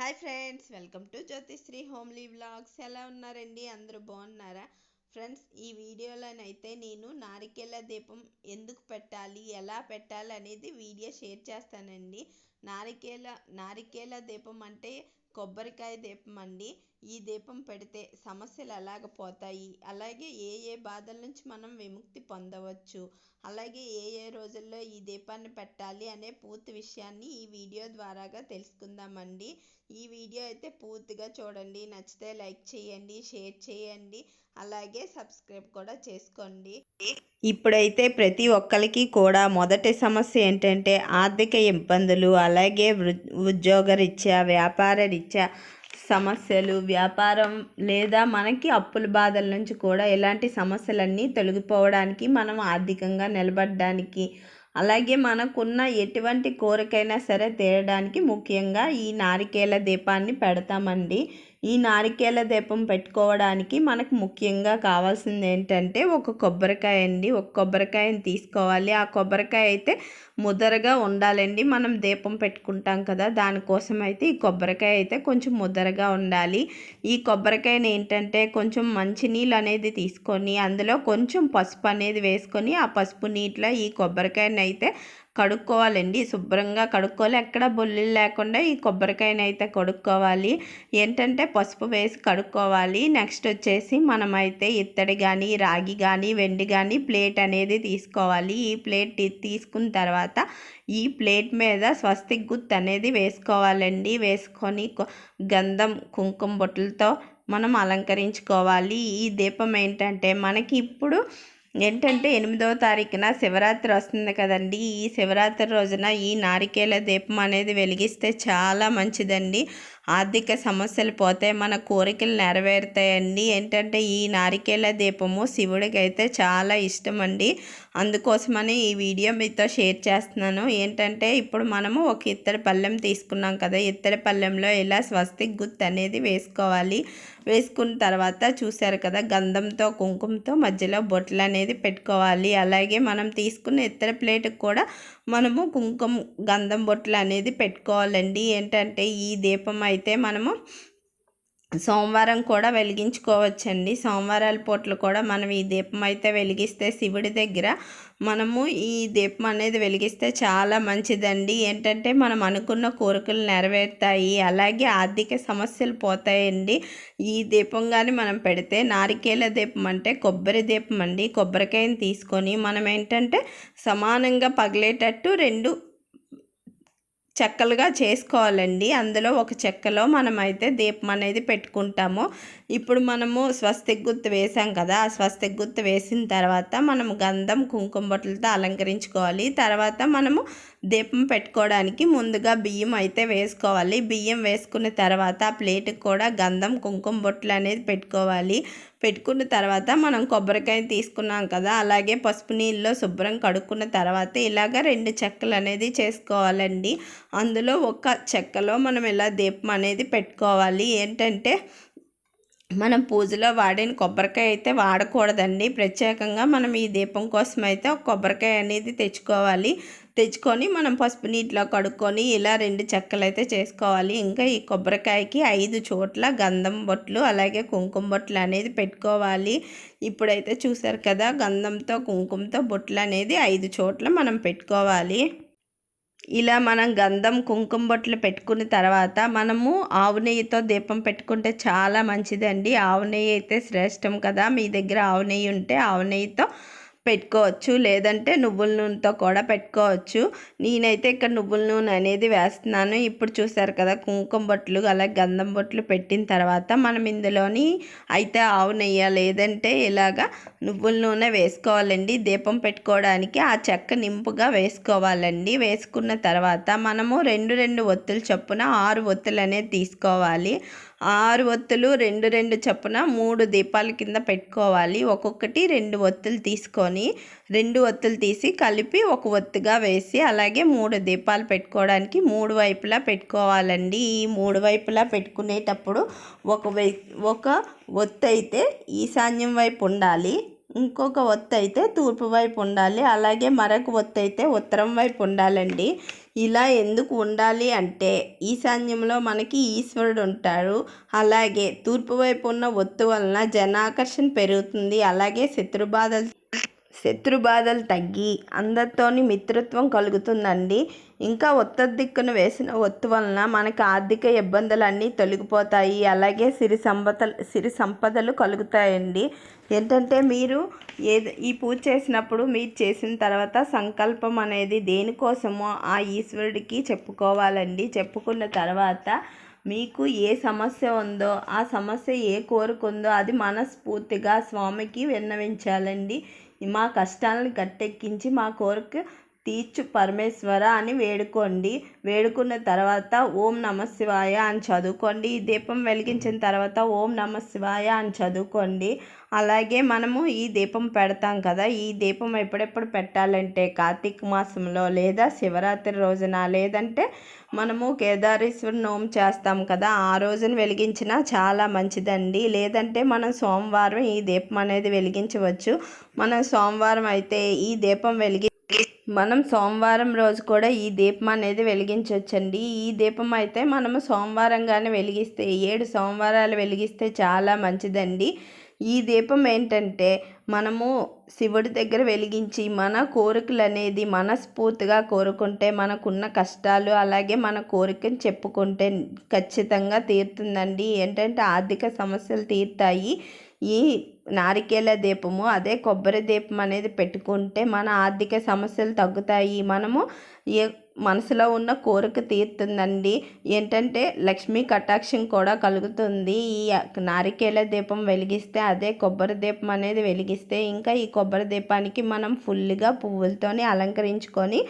Hi friends welcome to Jyothisri homely vlogs. ఎలా ఉన్నారండి? అందరూ బాగున్నారా? ఫ్రెండ్స్ ఈ వీడియోలోనైతే నేను నారికేళ్ళ దీపం ఎందుకు పెట్టాలి ఎలా పెట్టాలి అనేది వీడియో షేర్ చేస్తానండి. నారికేళ నారికేళ దీపం అంటే కొబ్బరికాయ దీపం అండి. ఈ దీపం పెడితే సమస్యలు ఎలాగ పోతాయి. అలాగే ఏ ఏ బాధల నుంచి మనం విముక్తి పొందవచ్చు? అలాగే ఏ ఏ రోజుల్లో ఈ దీపాన్ని పెట్టాలి అనే పూర్తి విషయాన్ని ఈ వీడియో ద్వారాగా తెలుసుకుందామండి. ఈ వీడియో అయితే పూర్తిగా చూడండి. నచ్చితే లైక్ చేయండి షేర్ చేయండి. అలాగే సబ్స్క్రైబ్ కూడా చేసుకోండి. ఇప్పుడైతే ప్రతి ఒక్కరికి కూడా మొదటి సమస్య ఏంటంటే ఆర్థిక ఇబ్బందులు అలాగే వృ- ఉద్యోగరీత్యా వ్యాపార రీత్యా సమస్యలు వ్యాపారం లేదా మనకి అప్పుల బాధల నుంచి కూడా ఇలాంటి సమస్యలన్నీ తొలగిపోవడానికి మనం ఆర్థికంగా నిలబడడానికి అలాగే మనకున్న ఎటువంటి కోరికైనా సరే తీరడానికి ముఖ్యంగా ఈ నారికేల దీపాన్ని పెడతామండి. ఈ నారికేల దీపం పెట్టుకోవడానికి మనకు ముఖ్యంగా కావాల్సింది ఏంటంటే ఒక కొబ్బరికాయ అండి. ఒక కొబ్బరికాయని తీసుకోవాలి. ఆ కొబ్బరికాయ అయితే ముదరగా ఉండాలండి. మనం దీపం పెట్టుకుంటాం కదా దానికోసం అయితే ఈ కొబ్బరికాయ అయితే కొంచెం ముదరగా ఉండాలి. ఈ కొబ్బరికాయని ఏంటంటే కొంచెం మంచినీళ్ళు అనేది తీసుకొని అందులో కొంచెం పసుపు అనేది వేసుకొని ఆ పసుపు నీటిలో ఈ కొబ్బరికాయని అయితే కడుక్కోవాలండి. శుభ్రంగా కడుక్కోవాలి. ఎక్కడ బొల్లులు లేకుండా ఈ కొబ్బరికాయనైతే కడుక్కోవాలి. ఏంటంటే పసుపు వేసి కడుక్కోవాలి. నెక్స్ట్ వచ్చేసి మనమైతే ఇత్తడి కానీ రాగి కానీ వెండి కానీ ప్లేట్ అనేది తీసుకోవాలి. ఈ ప్లేట్ తీసుకున్న తర్వాత ఈ ప్లేట్ మీద స్వస్తిక్ గుర్తు అనేది వేసుకోవాలండి. వేసుకొని గంధం కుంకుమ బొట్టులతో మనం అలంకరించుకోవాలి. ఈ దీపం ఏంటంటే మనకి ఇప్పుడు ఏంటంటే ఎనిమిదవ తారీఖున శివరాత్రి వస్తుంది కదండి. ఈ శివరాత్రి రోజున ఈ నారికేల దీపం అనేది వెలిగిస్తే చాలా మంచిదండి. ఆర్థిక సమస్యలు పోతే మన కోరికలు నెరవేరుతాయండి. ఏంటంటే ఈ నారికేల దీపము శివుడికి అయితే చాలా ఇష్టం అండి అందుకోసమని ఈ వీడియో మీతో షేర్ చేస్తున్నాను. ఏంటంటే ఇప్పుడు మనము ఒక ఇత్తడి పళ్ళెం తీసుకున్నాం కదా. ఇత్తడి పళ్ళెంలో ఇలా స్వస్తిక్ గుర్తు అనేది వేసుకోవాలి. వేసుకున్న తర్వాత చూశారు కదా గంధంతో కుంకుమతో మధ్యలో బొట్లు అనేది పెట్టుకోవాలి. అలాగే మనం తీసుకున్న ఇతర ప్లేట్కి కూడా మనము కుంకుమ గంధం బొట్లు అనేది పెట్టుకోవాలండి. ఏంటంటే ఈ దీపం అయితే అయితే మనము సోమవారం కూడా వెలిగించుకోవచ్చండి. సోమవారాల పూటలు కూడా మనం ఈ దీపం అయితే వెలిగిస్తే శివుడి దగ్గర మనము ఈ దీపం అనేది వెలిగిస్తే చాలా మంచిదండి. ఏంటంటే మనం అనుకున్న కోరికలు నెరవేరుతాయి. అలాగే ఆర్థిక సమస్యలు పోతాయండి. ఈ దీపం కానీ మనం పెడితే నారికేల దీపం అంటే కొబ్బరి దీపం అండి. కొబ్బరికాయని తీసుకొని మనం ఏంటంటే సమానంగా పగిలేటట్టు రెండు చెక్కలుగా చేసుకోవాలండి. అందులో ఒక చెక్కలో మనమైతే దీపం అనేది పెట్టుకుంటాము. ఇప్పుడు మనము స్వస్తిక్ గుర్తు వేసాం కదా ఆ స్వస్తిక్ గుర్తు వేసిన తర్వాత మనము గంధం కుంకుమ బొట్టలతో అలంకరించుకోవాలి. తర్వాత మనము దీపం పెట్టుకోవడానికి ముందుగా బియ్యం అయితే వేసుకోవాలి. బియ్యం వేసుకున్న తర్వాత ఆ ప్లేట్కి కూడా గంధం కుంకుమ బొట్లు అనేది పెట్టుకోవాలి. పెట్టుకున్న తర్వాత మనం కొబ్బరికాయ తీసుకున్నాం కదా అలాగే పసుపు నీళ్ళలో శుభ్రం కడుక్కున్న తర్వాత ఇలాగ రెండు చెక్కలు అనేది చేసుకోవాలండి. అందులో ఒక చెక్కలో మనం ఇలా దీపం అనేది పెట్టుకోవాలి. ఏంటంటే మనం పూజలో వాడిన కొబ్బరికాయ అయితే వాడకూడదండి. ప్రత్యేకంగా మనం ఈ దీపం కోసం అయితే ఒక కొబ్బరికాయ అనేది తెచ్చుకోవాలి. తెచ్చుకొని మనం పసుపు నీటిలో కడుక్కొని ఇలా రెండు చెక్కలు అయితే చేసుకోవాలి. ఇంకా ఈ కొబ్బరికాయకి ఐదు చోట్ల గంధం బొట్లు అలాగే కుంకుమ బొట్లు అనేది పెట్టుకోవాలి. ఇప్పుడైతే చూసారు కదా గంధంతో కుంకుమతో బొట్లు అనేది ఐదు చోట్ల మనం పెట్టుకోవాలి. ఇలా మనం గంధం కుంకుమ బొట్లు పెట్టుకున్న తర్వాత మనము ఆవు నెయ్యితో దీపం పెట్టుకుంటే చాలా మంచిదండి. ఆవు నెయ్యి అయితే శ్రేష్టం కదా. మీ దగ్గర ఆవు నెయ్యి ఉంటే ఆవు నెయ్యితో పెట్టుకోవచ్చు. లేదంటే నువ్వుల నూనెతో కూడా పెట్టుకోవచ్చు. నేనైతే ఇక్కడ నువ్వుల నూనె అనేది వేస్తున్నాను. ఇప్పుడు చూసారు కదా కుంకుమ బొట్లు అలాగే గంధం బొట్లు పెట్టిన తర్వాత మనం ఇందులోని అయితే ఆవు నెయ్యి లేదంటే ఇలాగా నువ్వుల నూనె వేసుకోవాలండి. దీపం పెట్టుకోవడానికి ఆ చెక్క నింపుగా వేసుకోవాలండి. వేసుకున్న తర్వాత మనము రెండు రెండు ఒత్తులు చొప్పున ఆరు ఒత్తులు అనేది తీసుకోవాలి. ఆరు ఒత్తులు రెండు రెండు చొప్పున మూడు దీపాల కింద పెట్టుకోవాలి. ఒక్కొక్కటి రెండు ఒత్తులు తీసుకొని రెండు ఒత్తులు తీసి కలిపి ఒక ఒత్తుగా వేసి అలాగే మూడు దీపాలు పెట్టుకోవడానికి మూడు వైపులా పెట్టుకోవాలండి. ఈ మూడు వైపులా పెట్టుకునేటప్పుడు ఒక వై ఒక ఒత్తు అయితే ఈశాన్యం వైపు ఉండాలి ఇంకొక ఒత్తు అయితే తూర్పు వైపు ఉండాలి అలాగే మరొక ఒత్తు అయితే ఉత్తరం వైపు ఉండాలండి. ఇలా ఎందుకు ఉండాలి అంటే ఈశాన్యంలో మనకి ఈశ్వరుడు ఉంటాడు అలాగే తూర్పు వైపు ఉన్న ఒత్తు వలన జనాకర్షణ పెరుగుతుంది అలాగే శత్రుబాధలు శత్రు బాధలు తగ్గి అందరితోని మిత్రత్వం కలుగుతుందండి. ఇంకా ఉత్తర దిక్కును వేసిన ఒత్తు వలన మనకు ఆర్థిక ఇబ్బందులన్నీ తొలగిపోతాయి. అలాగే సిరి సంపద సిరి సంపదలు కలుగుతాయండి. ఏంటంటే మీరు ఏది ఈ పూజ చేసినప్పుడు మీరు చేసిన తర్వాత సంకల్పం అనేది దేనికోసమో ఆ ఈశ్వరుడికి చెప్పుకోవాలండి. చెప్పుకున్న తర్వాత మీకు ఏ సమస్య ఉందో ఆ సమస్య ఏ కోరుకుందో అది మనస్ఫూర్తిగా స్వామికి విన్నవించాలండి. మా కష్టాలను గట్టెక్కించి మా కోరిక తీర్చు పరమేశ్వర అని వేడుకోండి. వేడుకున్న తర్వాత ఓం నమ శివాయ అని చదువుకోండి. ఈ దీపం వెలిగించిన తర్వాత ఓం నమ శివాయ అని చదువుకోండి. అలాగే మనము ఈ దీపం పెడతాం కదా ఈ దీపం ఎప్పుడెప్పుడు పెట్టాలంటే కార్తీక మాసంలో లేదా శివరాత్రి రోజున లేదంటే మనము కేదారేశ్వర నోము చేస్తాం కదా ఆ రోజున వెలిగించినా చాలా మంచిదండి. లేదంటే మనం సోమవారం ఈ దీపం అనేది వెలిగించవచ్చు. మనం సోమవారం అయితే ఈ దీపం వెలిగి మనం సోమవారం రోజు కూడా ఈ దీపం అనేది వెలిగించవచ్చండి ఈ దీపం అయితే మనము సోమవారంగానే వెలిగిస్తే ఏడు సోమవారాలు వెలిగిస్తే చాలా మంచిదండి. ఈ దీపం ఏంటంటే మనము శివుడి దగ్గర వెలిగించి మన కోరికలు అనేది మనస్ఫూర్తిగా కోరుకుంటే మనకున్న కష్టాలు అలాగే మన కోరికను చెప్పుకుంటే ఖచ్చితంగా తీరుతుందండి. ఏంటంటే ఆర్థిక సమస్యలు తీరుతాయి. ఈ నారికేల దీపము అదే కొబ్బరి దీపం అనేది పెట్టుకుంటే మన ఆర్థిక సమస్యలు తగ్గుతాయి. మనము ఏ మనసులో ఉన్న కోరిక తీరుతుందండి. ఏంటంటే లక్ష్మీ కటాక్షం కూడా కలుగుతుంది. ఈ నారికేల దీపం వెలిగిస్తే అదే కొబ్బరి దీపం అనేది వెలిగిస్తే ఇంకా ఈ కొబ్బరి దీపానికి మనం ఫుల్గా పువ్వులతోని అలంకరించుకొని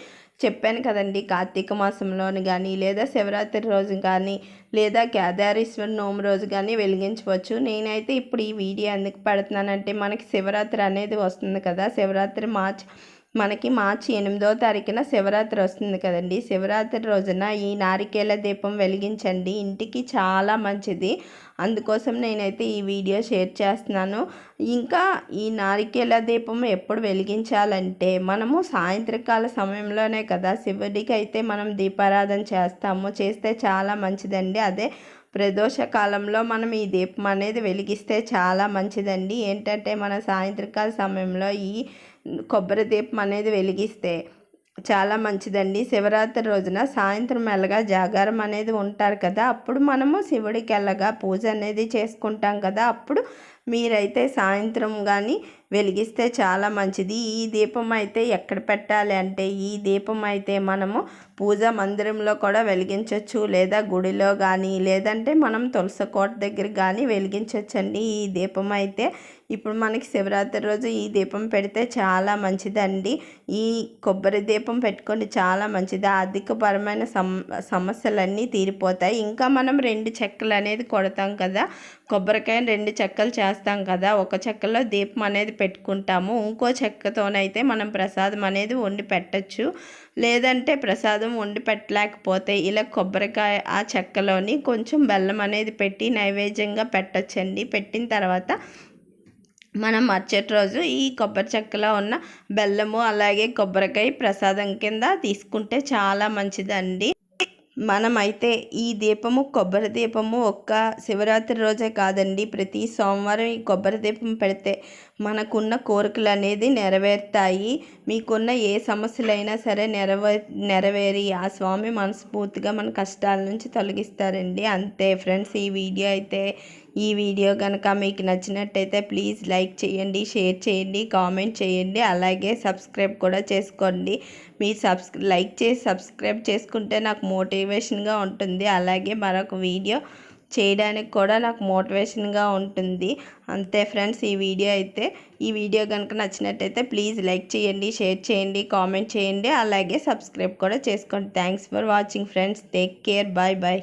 చెప్పాను కదండి కార్తీక మాసంలోని కానీ లేదా శివరాత్రి రోజు కానీ లేదా కేదారేశ్వర నోము రోజు కానీ వెలిగించవచ్చు. నేనైతే ఇప్పుడు ఈ వీడియో ఎందుకు పెడుతున్నానంటే మనకి శివరాత్రి అనేది వస్తుంది కదా శివరాత్రి మార్చ్ మనకి మార్చి ఎనిమిదో తారీఖున శివరాత్రి వస్తుంది కదండి. శివరాత్రి రోజున ఈ నారికేల దీపం వెలిగించండి. ఇంటికి చాలా మంచిది. అందుకోసం నేనైతే ఈ వీడియో షేర్ చేస్తున్నాను. ఇంకా ఈ నారికేల దీపం ఎప్పుడు వెలిగించాలంటే మనము సాయంత్రకాల సమయంలోనే కదా శివుడికి అయితే మనం దీపారాధన చేస్తాము. చేస్తే చాలా మంచిదండి. అదే ప్రదోష కాలంలో మనం ఈ దీపం అనేది వెలిగిస్తే చాలా మంచిదండి. ఏంటంటే మన సాయంత్రకాల సమయంలో ఈ కొబ్బరి దీపం అనేది వెలిగిస్తే చాలా మంచిదండి. శివరాత్రి రోజున సాయంత్రం మెల్లగా జాగారం అనేది ఉంటారు కదా అప్పుడు మనము శివుడికి వెళ్ళగా పూజ అనేది చేసుకుంటాం కదా అప్పుడు మీరైతే సాయంత్రం కానీ వెలిగిస్తే చాలా మంచిది. ఈ దీపం అయితే ఎక్కడ పెట్టాలి అంటే ఈ దీపం అయితే మనము పూజ మందిరంలో కూడా వెలిగించవచ్చు లేదా గుడిలో కానీ లేదంటే మనం తులసి కోట దగ్గర కానీ వెలిగించవచ్చండి ఈ దీపం అయితే ఇప్పుడు మనకి శివరాత్రి రోజు ఈ దీపం పెడితే చాలా మంచిదండి. ఈ కొబ్బరి దీపం పెట్టుకుని చాలా మంచిది. ఆర్థికపరమైన సమ సమస్యలన్నీ తీరిపోతాయి. ఇంకా మనం రెండు చెక్కలు అనేది కొడతాం కదా. కొబ్బరికాయ రెండు చెక్కలు చేస్తాం కదా. ఒక చెక్కలో దీపం అనేది పెట్టుకుంటాము. ఇంకో చెక్కతోనైతే మనం ప్రసాదం అనేది వండి పెట్టచ్చు. లేదంటే ప్రసాదం వండి పెట్టలేకపోతే ఇలా కొబ్బరికాయ ఆ చెక్కలోని కొంచెం బెల్లం అనేది పెట్టి నైవేద్యంగా పెట్టచ్చండి. పెట్టిన తర్వాత మనం మరుసటి రోజు ఈ కొబ్బరి చెక్కలో ఉన్న బెల్లము అలాగే కొబ్బరికాయ ప్రసాదం కింద తీసుకుంటే చాలా మంచిదండి. మనమైతే ఈ దీపము కొబ్బరి దీపము ఒక్క శివరాత్రి రోజే కాదండి. ప్రతి సోమవారం ఈ కొబ్బరి దీపం పెడితే మనకున్న కోరికలు అనేది నెరవేరుతాయి. మీకున్న ఏ సమస్యలైనా సరే నెరవే నెరవేరి ఆ స్వామి మనస్ఫూర్తిగా మన కష్టాల నుంచి తొలగిస్తారండి. అంతే ఫ్రెండ్స్ ఈ వీడియో అయితే ఈ వీడియో కనుక మీకు నచ్చినట్టయితే ప్లీజ్ లైక్ చేయండి షేర్ చేయండి కామెంట్ చేయండి అలాగే సబ్స్క్రైబ్ కూడా చేసుకోండి. మీరు సబ్స్ లైక్ చేసి సబ్స్క్రైబ్ చేసుకుంటే నాకు మోటివేషన్గా ఉంటుంది. అలాగే మరొక వీడియో చేయడానికి కూడా నాకు మోటివేషన్గా ఉంటుంది. అంతే ఫ్రెండ్స్ ఈ వీడియో అయితే ఈ వీడియో కనుక నచ్చినట్టయితే ప్లీజ్ లైక్ చేయండి షేర్ చేయండి కామెంట్ చేయండి అలాగే సబ్స్క్రైబ్ కూడా చేసుకోండి. Thanks for watching friends. Take care. Bye bye.